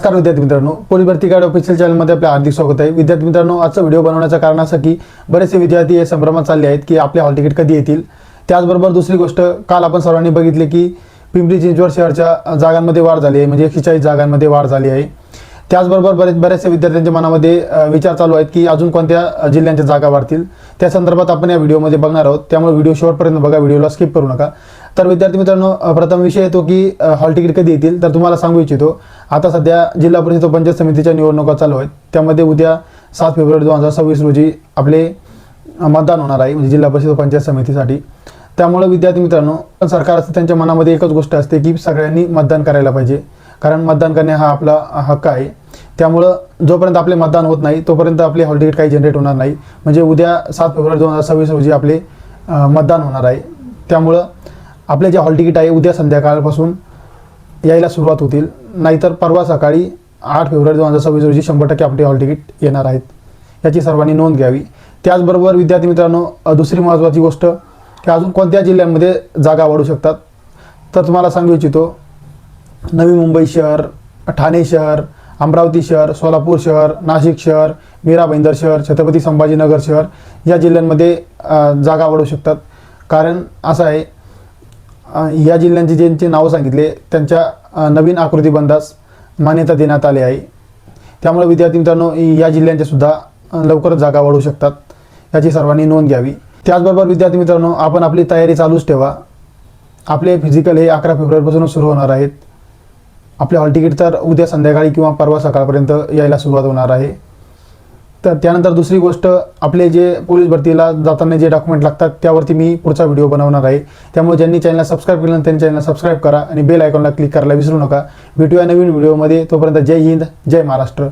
नमस्कार विद्यार्थी मित्रांनो पोलीस भरती गाईड ऑफिशियल चॅनलमध्ये आपलं हार्दिक स्वागत आहे. विद्यार्थी मित्रांनो आजचा व्हिडिओ बनवण्याचं कारण असं की बरेचसे विद्यार्थी हे संभ्रमात चालले आहेत की आपले हॉल तिकीट कधी येतील? त्याचबरोबर दुसरी गोष्ट काल आपण सर्वांनी बघितले की पिंपरी चिंचवड शहरच्या जागांमध्ये वाढ झाली आहे म्हणजे एकशे चाळीस जागांमध्ये वाढ झाली आहे. त्याचबरोबर बरेच बऱ्याचशा विद्यार्थ्यांच्या मनामध्ये विचार चालू आहेत की अजून कोणत्या जिल्ह्यांच्या जागा वाढतील? त्या संदर्भात आपण या व्हिडिओमध्ये बघणार आहोत. त्यामुळे व्हिडिओ शेवटपर्यंत बघा व्हिडिओला स्किप करू नका. तर विद्यार्थी मित्रांनो प्रथम विषय येतो की हॉल तिकीट कधी येतील? तर तुम्हाला सांगू इच्छितो आता सध्या जिल्हा परिषद व पंचायत समितीच्या निवडणुका चालू आहेत. त्यामध्ये उद्या सात फेब्रुवारी दोन हजार सव्वीस रोजी आपले मतदान होणार आहे म्हणजे जिल्हा परिषद व पंचायत समितीसाठी. त्यामुळे विद्यार्थी मित्रांनो सरकार असतं त्यांच्या मनामध्ये एकच गोष्ट असते की सगळ्यांनी मतदान करायला पाहिजे. कारण मतदान करणे हा आपला हक्क आहे. त्यामुळं जोपर्यंत आपले मतदान होत नाही तोपर्यंत आपले हॉल तिकीट काही जनरेट होणार नाही. म्हणजे उद्या सात फेब्रुवारी दोन हजार सव्वीस रोजी आपले मतदान होणार आहे. त्यामुळं आपले जे हॉल तिकीट आहे उद्या संध्याकाळपासून यायला सुरुवात होतील. नाहीतर परवा सकाळी आठ फेब्रुवारी दोन हजार सव्वीस रोजी शंभर टक्के आपले हॉल तिकीट येणार आहेत. याची सर्वांनी नोंद घ्यावी. त्याचबरोबर विद्यार्थी मित्रांनो दुसरी महत्त्वाची गोष्ट की अजून कोणत्या जिल्ह्यांमध्ये जागा वाढू शकतात? तर तुम्हाला सांगू इच्छितो नवी मुंबई शहर ठाणे शहर अमरावती शहर सोलापूर शहर नाशिक शहर मीरा भाईंदर शहर छत्रपती संभाजीनगर शहर या जिल्ह्यांमध्ये जागा वाढू शकतात. कारण असं आहे या जिल्ह्यांचे ज्यांचे नावं सांगितले त्यांच्या नवीन आकृतीबंधास मान्यता देण्यात आली आहे. त्यामुळे विद्यार्थी मित्रांनो या जिल्ह्यांच्या सुद्धा लवकरच जागा वाढू शकतात याची सर्वांनी नोंद घ्यावी. त्याचबरोबर विद्यार्थी मित्रांनो आपण आपली तयारी चालूच ठेवा. आपले फिजिकल हे अकरा फेब्रुवारीपासूनच सुरू होणार आहेत. आपले हॉल तिकीट तर उद्या संध्याकाळी किंवा परवा सकाळपर्यंत यायला सुरुवात होणार आहे. तर त्यानंतर दुसरी गोष्ट आपले जे पोलीस भरतीला जाताना जे डॉक्युमेंट लागतात त्यावरती मी पुढचा व्हिडिओ बनवणार आहे. त्यामुळे ज्यांनी चॅनलला सबस्क्राईब केलं त्यांनी चॅनलला सबस्क्राईब करा आणि बेल आयकॉनला क्लिक करायला विसरू नका. भेटूया नवीन व्हिडिओमध्ये तोपर्यंत जय हिंद जय महाराष्ट्र.